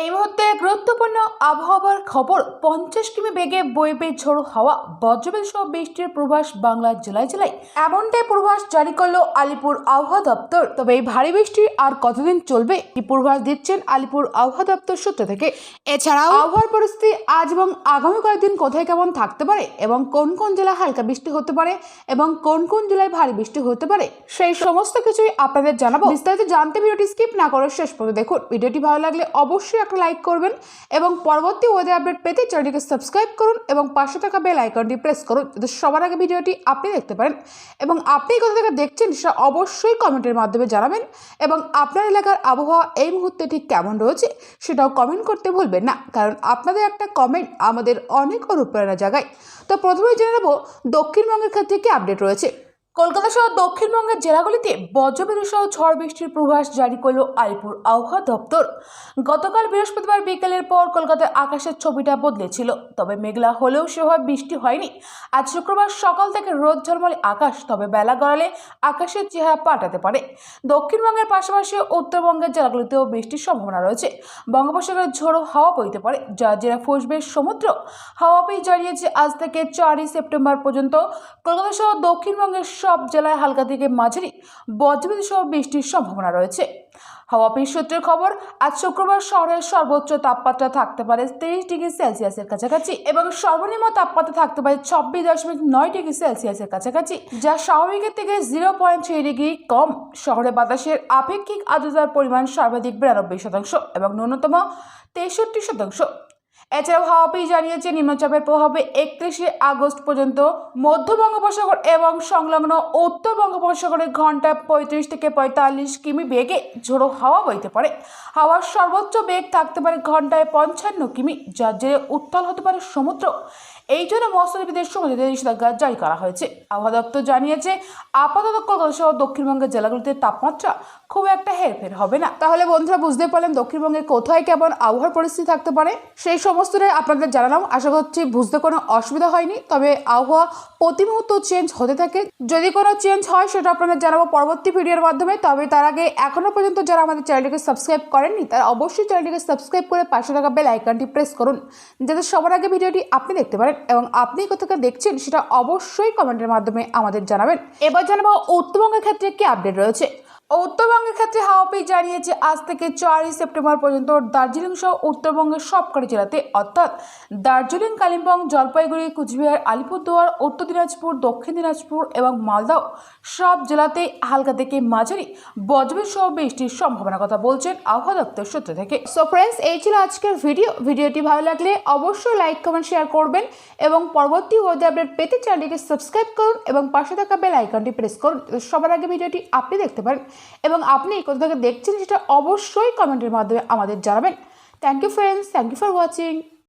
এই মুহূর্তে গুরুত্বপূর্ণ আবহাওয়ার খবর পঞ্চাশ কিমি বেগে বইবে ঝোড়ো হাওয়া বজ্রবিল সহ বৃষ্টির পূর্বাস বাংলার জেলায় জেলায়। এমনটাই পূর্বাস জারি করল আলিপুর আবহাওয়া দপ্তর। তবে এই ভারী বৃষ্টি আর কতদিন চলবে এই পূর্বাস দিচ্ছেন আলিপুর আবহাওয়া দপ্তর সূত্র থেকে? এছাড়াও আবহাওয়ার পরিস্থিতি আজ এবং আগামী কয়েকদিন কোথায় কেমন থাকতে পারে এবং কোন কোন জেলায় হালকা বৃষ্টি হতে পারে এবং কোন কোন জেলায় ভারী বৃষ্টি হতে পারে সেই সমস্ত কিছুই আপনাদের জানাব। বিস্তারিত জানতে ভিডিওটি স্কিপ না করে শেষ পর্যন্ত দেখুন। ভিডিওটি ভালো লাগলে অবশ্যই একটা লাইক করবেন এবং পরবর্তী ওয়েদার আপডেট পেতে চ্যানেলটিকে সাবস্ক্রাইব করুন এবং পাশে থাকা বেল আইকনটি প্রেস করুন যাতে সবার আগে ভিডিওটি আপনি দেখতে পারেন। এবং আপনি কোথা থেকে দেখছেন সেটা অবশ্যই কমেন্টের মাধ্যমে জানাবেন এবং আপনার এলাকার আবহাওয়া এই মুহূর্তে ঠিক কেমন রয়েছে সেটাও কমেন্ট করতে ভুলবেন না। কারণ আপনাদের একটা কমেন্ট আমাদের অনেক অনুপ্রেরণা জাগায়। তো প্রথমেই জেনে নেব দক্ষিণবঙ্গের ক্ষেত্রে কি আপডেট রয়েছে। কলকাতা সহ দক্ষিণবঙ্গের জেলাগুলিতে বজ্রবিদ্যুৎ সহ ঝড় বৃষ্টির পূর্বাভাস জারি করল আলিপুর আবহাওয়া দপ্তর। গতকাল বৃহস্পতিবার বিকেলের পর কলকাতার আকাশের ছবিটা বদলেছিল। তবে মেঘলা হলেও সেভাবে বৃষ্টি হয়নি। আজ শুক্রবার সকাল থেকে রোদ ঝলমলে আকাশ, তবে বেলা গড়ালে আকাশের চেহারা পাল্টাতে পারে। দক্ষিণবঙ্গের পাশাপাশি উত্তরবঙ্গের জেলাগুলিতেও বৃষ্টির সম্ভাবনা রয়েছে। বঙ্গোপসাগরের ঝোড়ো হাওয়া বইতে পারে, যা জেলা ফসবে সমুদ্র। হাওয়াপি জানিয়েছে, আজ থেকে চারই সেপ্টেম্বর পর্যন্ত কলকাতা সহ দক্ষিণবঙ্গের সব জেলায় হালকা থেকে মাঝারি বজ্রবিদ্যুৎ সহ বৃষ্টির সম্ভাবনা রয়েছে। হাওয়া হাওয়াপির সূত্রের খবর, আজ শুক্রবার শহরের সর্বোচ্চ তাপমাত্রা থাকতে পারে তেইশ ডিগ্রি সেলসিয়াসের কাছাকাছি এবং সর্বনিম্ন তাপমাত্রা থাকতে পারে ছাব্বিশ দশমিক নয় ডিগ্রি সেলসিয়াসের কাছাকাছি, যা স্বাভাবিকের থেকে জিরো পয়েন্ট ছয় ডিগ্রি কম। শহরে বাতাসের আপেক্ষিক আর্দ্রতার পরিমাণ সর্বাধিক বিরানব্বই শতাংশ এবং ন্যূনতম তেষট্টি শতাংশ। এছাড়াও হাওয়া পেয়ে জানিয়েছে, নিম্নচাপের প্রভাবে একত্রিশে আগস্ট পর্যন্ত মধ্য বঙ্গোপসাগর এবং সংলগ্ন উত্তর বঙ্গোপসাগরে ঘন্টায় পঁয়ত্রিশ থেকে পঁয়তাল্লিশ কিমি বেগে ঝোড়ো হাওয়া বইতে পারে। হাওয়ার সর্বোচ্চ বেগ থাকতে পারে ঘন্টায় পঞ্চান্ন কিমি, যার জেরে উত্তাল হতে পারে সমুদ্র। এই জন্য মৎস্যজীবীদের সমুদ্রে নিষেধাজ্ঞা জারি করা হয়েছে। আবহাওয়া দপ্তর জানিয়েছে, আপাতত কলকাতা সহ দক্ষিণবঙ্গের জেলাগুলিতে তাপমাত্রা খুব একটা হেরফের হবে না। তাহলে বন্ধুরা বুঝতে পারলেন দক্ষিণবঙ্গের কোথায় কেমন আবহাওয়ার পরিস্থিতি থাকতে পারে? সেই সমস্তটাই আপনাদের জানালাম। আশা করছি বুঝতে কোনো অসুবিধা হয়নি। তবে আবহাওয়া প্রতি মুহূর্ত চেঞ্জ হতে থাকে। যদি কোনো চেঞ্জ হয়, সেটা আপনাদের জানাব পরবর্তী ভিডিওর মাধ্যমে। তবে তার আগে এখনও পর্যন্ত যারা আমাদের চ্যানেলটিকে সাবস্ক্রাইব করেননি, তারা অবশ্যই চ্যানেলটিকে সাবস্ক্রাইব করে পাশে থাকা বেল আইকনটি প্রেস করুন। যাতে সবার আগে ভিডিওটি আপনি দেখতে পারেন। এবং আপনি কোথাকে দেখছেন সেটা অবশ্যই কমেন্টের মাধ্যমে আমাদের জানাবেন। এবার জানাব উত্তরবঙ্গের ক্ষেত্রে কি আপডেট রয়েছে? উত্তরবঙ্গের ক্ষেত্রে হাওয়াপি জানিয়েছে, আজ থেকে চারই সেপ্টেম্বর পর্যন্ত দার্জিলিং সহ উত্তরবঙ্গের সবকটি জেলাতে, অর্থাৎ দার্জিলিং, কালিম্পং, জলপাইগুড়ি, কুচবিহার, আলিপুরদুয়ার, উত্তর দিনাজপুর, দক্ষিণ দিনাজপুর এবং মালদাও সব জেলাতেই হালকা থেকে মাঝারি বজ্রবিদ্যুৎ সহ বৃষ্টির সম্ভাবনার কথা বলছেন আবহাওয়া দপ্তর সূত্র থেকে। সো ফ্রেন্ডস এই ছিল আজকের ভিডিও ভিডিওটি ভালো লাগলে অবশ্যই লাইক কমেন্ট শেয়ার করবেন এবং পরবর্তী ওয়েদার আপডেট পেতে চ্যানেলটিকে সাবস্ক্রাইব করুন এবং পাশে থাকা বেল আইকনটি প্রেস করুন। সবার আগে ভিডিওটি আপনি দেখতে পারেন। এবং আপনি কোথা থেকে দেখছেন সেটা অবশ্যই কমেন্টের মাধ্যমে আমাদের জানাবেন। Thank you friends thank you for watching